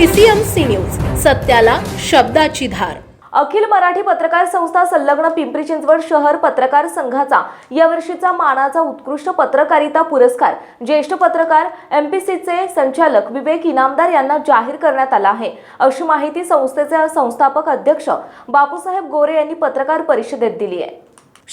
PCMC news सत्याला शब्दाची धार. अखिल मराठी पत्रकार संस्था संलग्न पिंपरी चिंचवड शहर पत्रकार संघाचा यावर्षीचा मानाचा उत्कृष्ट पत्रकारिता पुरस्कार ज्येष्ठ पत्रकार एम पी सीचे संचालक विवेक इनामदार यांना जाहीर करण्यात आला आहे. अशी माहिती संस्थेचे संस्थापक अध्यक्ष बापूसाहेब गोरे यांनी पत्रकार परिषदेत दिली आहे.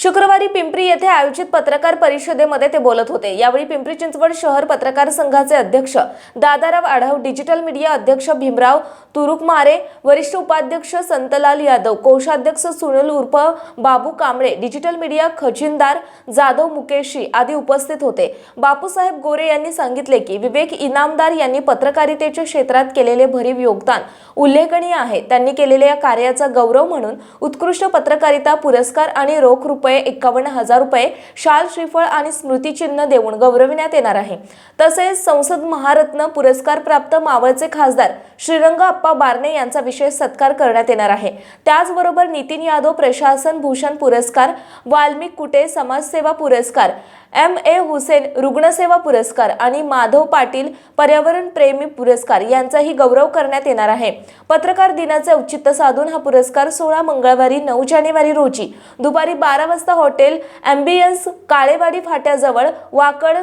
शुक्रवारी पिंपरी येथे आयोजित पत्रकार परिषदेमध्ये ते बोलत होते. यावेळी पिंपरी चिंचवड शहर पत्रकार संघाचे अध्यक्ष दादाराव आढाव डिजिटल मीडिया अध्यक्ष भीमराव तुरुकमारे वरिष्ठ उपाध्यक्ष संतलाल यादव कोषाध्यक्ष सुनील उर्फ बाबू कांबळे डिजिटल मीडिया खजिनदार जाधव मुकेशी आदी उपस्थित होते. बापूसाहेब गोरे यांनी सांगितले की विवेक इनामदार यांनी पत्रकारितेच्या क्षेत्रात केलेले भरीव योगदान उल्लेखनीय आहे. त्यांनी केलेल्या या कार्याचा गौरव म्हणून उत्कृष्ट पत्रकारिता पुरस्कार आणि रोख रुपये रुपये एकावन्न हजार रुपये शाल श्रीफळ आणि स्मृतिचिन्ह देऊन गौरविण्यात येणार आहे. तसेच संसद महारत्न पुरस्कार प्राप्त मावळचे खासदार श्रीरंग अप्पा बारणे यांचा विशेष सत्कार करण्यात येणार आहे. त्याचबरोबर नितीन यादव प्रशासन भूषण पुरस्कार वाल्मिक कुटे समाजसेवा पुरस्कार एम ए हुसेन रुग्णसेवा पुरस्कार आणि माधव पाटील पर्यावरण प्रेमी पुरस्कार यांचाही गौरव करण्यात येणार आहे. पत्रकार दिनाचे औचित्य साधून हा पुरस्कार सोळा मंगळवारी नऊ जानेवारी रोजी दुपारी बारा वाजता हॉटेल ॲम्बियन्स काळेवाडी फाट्याजवळ वाकड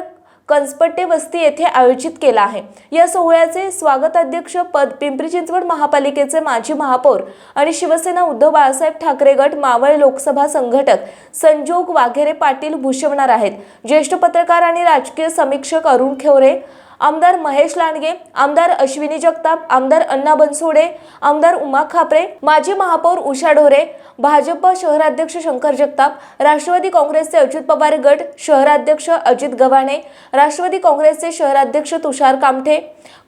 कंसपट्टे वस्ती येथे आयोजित केला आहे. या सोहळ्याचे स्वागताध्यक्ष पद पिंपरी चिंचवड महापालिकेचे माजी महापौर आणि शिवसेना उद्धव बाळासाहेब ठाकरे गट मावळ लोकसभा संघटक संजोग वाघेरे पाटील भूषवणार आहेत. ज्येष्ठ पत्रकार आणि राजकीय समीक्षक अरुण खेवरे आमदार महेश लांडगे आमदार अश्विनी जगताप आमदार अण्णा बनसोडे आमदार उमा खापरे माजी महापौर उषा ढोरे भाजप शहराध्यक्ष शंकर जगताप राष्ट्रवादी काँग्रेसचे अजित पवार गट शहराध्यक्ष अजित गव्हाणे राष्ट्रवादी काँग्रेसचे शहराध्यक्ष तुषार कामठे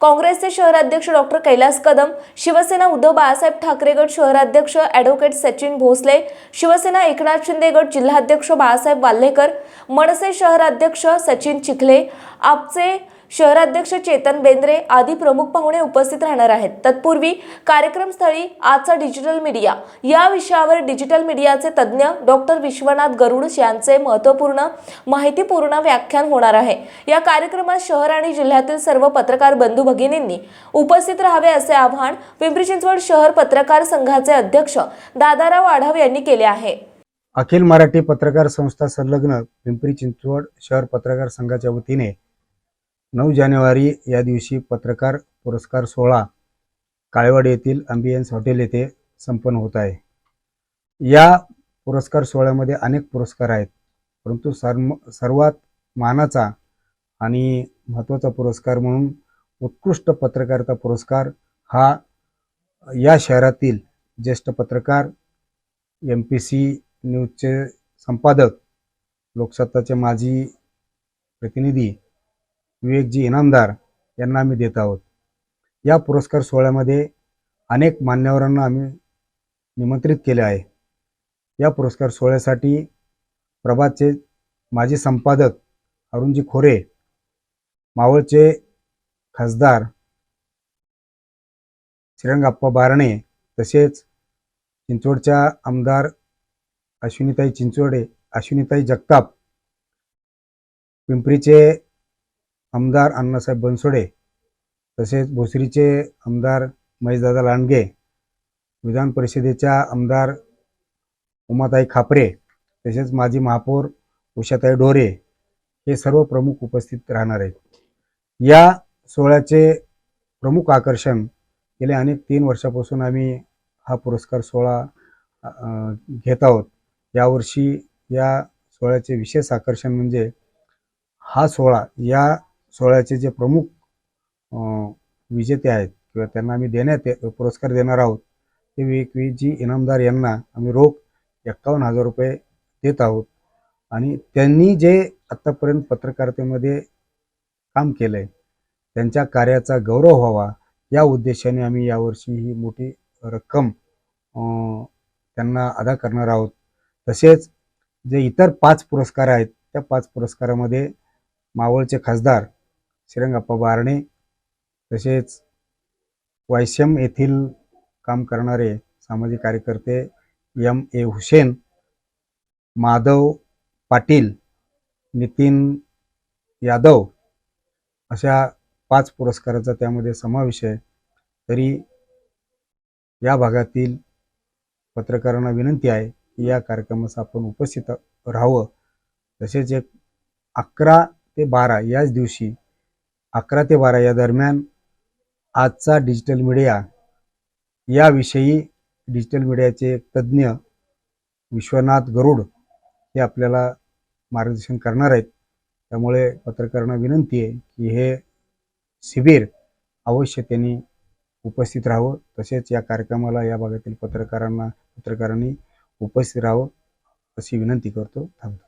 काँग्रेसचे शहराध्यक्ष डॉक्टर कैलास कदम शिवसेना उद्धव बाळासाहेब ठाकरे गट शहराध्यक्ष ॲडव्होकेट सचिन भोसले शिवसेना एकनाथ शिंदे गट जिल्हाध्यक्ष बाळासाहेब वाल्हेकर मनसे शहराध्यक्ष सचिन चिखले आपचे शहराध्यक्ष चेतन बेंद्रे आदी प्रमुख पाहुणे उपस्थित राहणार आहेत. तत्पूर्वी कार्यक्रमस्थळी आजचा डिजिटल मीडिया या विषयावर डिजिटल मीडियाचे तज्ज्ञ डॉक्टर विश्वनाथ गरुड यांचे महत्त्वपूर्ण माहितीपूर्ण व्याख्यान होणार आहे. या कार्यक्रमात शहर आणि जिल्ह्यातील सर्व पत्रकार बंधू भगिनींनी उपस्थित राहावे असे आवाहन पिंपरी चिंचवड शहर पत्रकार संघाचे अध्यक्ष दादाराव आढाव यांनी केले आहे. अखिल मराठी पत्रकार संस्था संलग्न पिंपरी चिंचवड शहर पत्रकार संघाच्या वतीने नऊ जानेवारी या दिवशी पत्रकार पुरस्कार सोहळा काळेवाडी येथील अम्बियन्स हॉटेल येथे संपन्न होत आहे. या पुरस्कार सोहळ्यामध्ये अनेक पुरस्कार आहेत. परंतु सर्व सर्वात मानाचा आणि महत्त्वाचा पुरस्कार म्हणून उत्कृष्ट पत्रकारिता पुरस्कार हा या शहरातील ज्येष्ठ पत्रकार एम पी सी न्यूजचे संपादक लोकसत्ताचे माजी प्रतिनिधी विवेकजी इनामदार यांना आम्ही देत आहोत. या पुरस्कार सोहळ्यामध्ये अनेक मान्यवरांना आम्ही निमंत्रित केले आहे. या पुरस्कार सोहळ्यासाठी प्रभातचे माजी संपादक अरुणजी खोरे मावळचे खासदार श्रीरंगाप्पा बारणे तसेच चिंचवडच्या आमदार अश्विनीताई चिंचवडे अश्विनीताई जगताप पिंपरीचे आमदार अण्णासाहेब बनसोडे तसेच भोसरीचे आमदार महेशदादा लांडगे विधान परिषदेच्या आमदार उमाताई खापरे तसेच माजी महापौर उषाताई डोरे हे सर्व प्रमुख उपस्थित राहणार आहेत. या सोहळ्याचे प्रमुख आकर्षण गेले अनेक तीन वर्षापासून आम्ही हा पुरस्कार सोहळा घेत आहोत. यावर्षी या सोहळ्याचे विशेष आकर्षण म्हणजे हा सोहळा या सोहळ्याचे जे प्रमुख विजेते आहेत किंवा त्यांना आम्ही देण्यात ये- पुरस्कार देणार आहोत ते विवेकजी इनामदार यांना आम्ही रोख एक्कावन्न हजार रुपये देत आहोत. आणि त्यांनी जे आत्तापर्यंत पत्रकारितेमध्ये काम केलं आहे त्यांच्या कार्याचा गौरव व्हावा या उद्देशाने आम्ही यावर्षी ही मोठी रक्कम त्यांना अदा करणार आहोत. तसेच जे इतर पाच पुरस्कार आहेत त्या पाच पुरस्कारामध्ये मावळचे खासदार श्रीरंगप्पा बारणे तसेच वायशम येथील काम करणारे सामाजिक कार्यकर्ते एम ए हुसेन माधव पाटील नितीन यादव अशा पाच पुरस्काराचा त्यामध्ये समावेश आहे. तरी या भागातील पत्रकारांना विनंती आहे की या कार्यक्रमास आपण उपस्थित राहावं. तसेच एक अकरा ते बारा याच दिवशी अकरा ते बारा या दरम्यान आजचा डिजिटल मीडिया याविषयी डिजिटल मीडियाचे तज्ज्ञ विश्वनाथ गरुड हे आपल्याला मार्गदर्शन करणार आहेत. त्यामुळे पत्रकारांना विनंती आहे की हे शिबिर अवश्य त्यांनी उपस्थित राहावं. तसेच या कार्यक्रमाला या भागातील पत्रकारांना पत्रकारांनी उपस्थित राहावं अशी विनंती करतो. थांबतो.